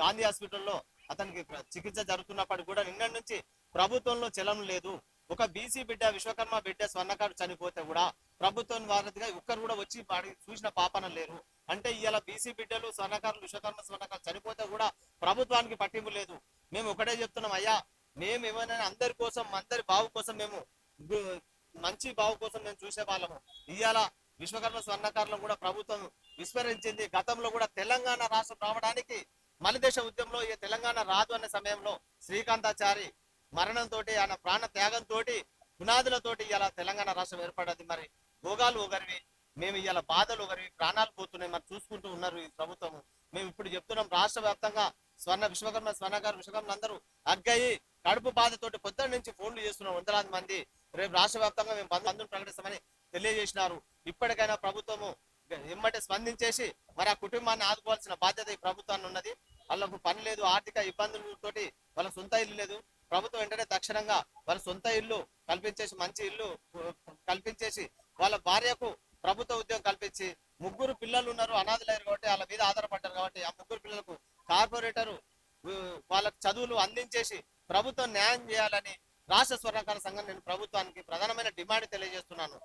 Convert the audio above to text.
గాంధీ హాస్పిటల్లో అతనికి చికిత్స జరుగుతున్నప్పటికీ కూడా నిన్న నుంచి ప్రభుత్వంలో చలం లేదు. ఒక బీసీ బిడ్డ విశ్వకర్మ బిడ్డ స్వర్ణకారు చనిపోతే కూడా ప్రభుత్వం వారిదిగా ఒక్కరు కూడా వచ్చి చూసిన పాపన లేరు. అంటే ఇలా బీసీ బిడ్డలు స్వర్ణకారులు విశ్వకర్మ స్వర్ణకారు చనిపోతే కూడా ప్రభుత్వానికి పట్టింపు లేదు. మేము ఒకటే చెప్తున్నాం అయ్యా మేము ఏమైనా అందరి కోసం అందరి బావు కోసం మేము మంచి బావు కోసం మేము చూసే వాళ్ళము. ఇవాళ విశ్వకర్మ స్వర్ణకారులను కూడా ప్రభుత్వం విస్మరించింది. గతంలో కూడా తెలంగాణ రాష్ట్రం రావడానికి మలిదేశ ఉద్యమంలో ఈ తెలంగాణ రాదు అనే సమయంలో శ్రీకాంతాచారి మరణంతో ఆయన ప్రాణ త్యాగంతో పునాదులతోటి ఇలా తెలంగాణ రాష్ట్రం ఏర్పడింది. మరి భోగాలు ఒకరివి మేము ఇలా బాధలు ఒకరివి ప్రాణాలు పోతున్నాయి మరి చూసుకుంటూ ఉన్నారు ఈ ప్రభుత్వం. మేము ఇప్పుడు చెప్తున్నాం రాష్ట్ర వ్యాప్తంగా స్వర్ణ విశ్వకర్మ స్వర్ణగారు విశ్వకర్మలు అందరూ అగ్గయి కడుపు బాధతోటి పొద్దున్న నుంచి ఫోన్లు చేస్తున్నాం వందలాది మంది. రేపు రాష్ట్ర వ్యాప్తంగా మేము బంధువులు ప్రకటిస్తామని తెలియజేసినారు. ఇప్పటికైనా ప్రభుత్వము ఎమ్మటే స్పందించేసి మరి ఆ కుటుంబాన్ని ఆదుకోవాల్సిన బాధ్యత ఈ ప్రభుత్వాన్ని ఉన్నది. వాళ్ళకు పని లేదు ఆర్థిక ఇబ్బందులతోటి వాళ్ళ సొంత ఇల్లు లేదు. ప్రభుత్వం వెంటనే తక్షణంగా వాళ్ళ సొంత ఇల్లు కల్పించేసి మంచి ఇల్లు కల్పించేసి వాళ్ళ భార్యకు ప్రభుత్వ ఉద్యోగం కల్పించి ముగ్గురు పిల్లలు ఉన్నారు అనాథలేరు కాబట్టి వాళ్ళ మీద ఆధారపడ్డారు కాబట్టి ఆ ముగ్గురు పిల్లలకు కార్పొరేటరు వాళ్ళకు చదువులు అందించేసి ప్రభుత్వం న్యాయం చేయాలని రాష్ట్ర స్వర్ణకార సంఘం నేను ప్రభుత్వానికి ప్రధానమైన డిమాండ్ తెలియజేస్తున్నాను.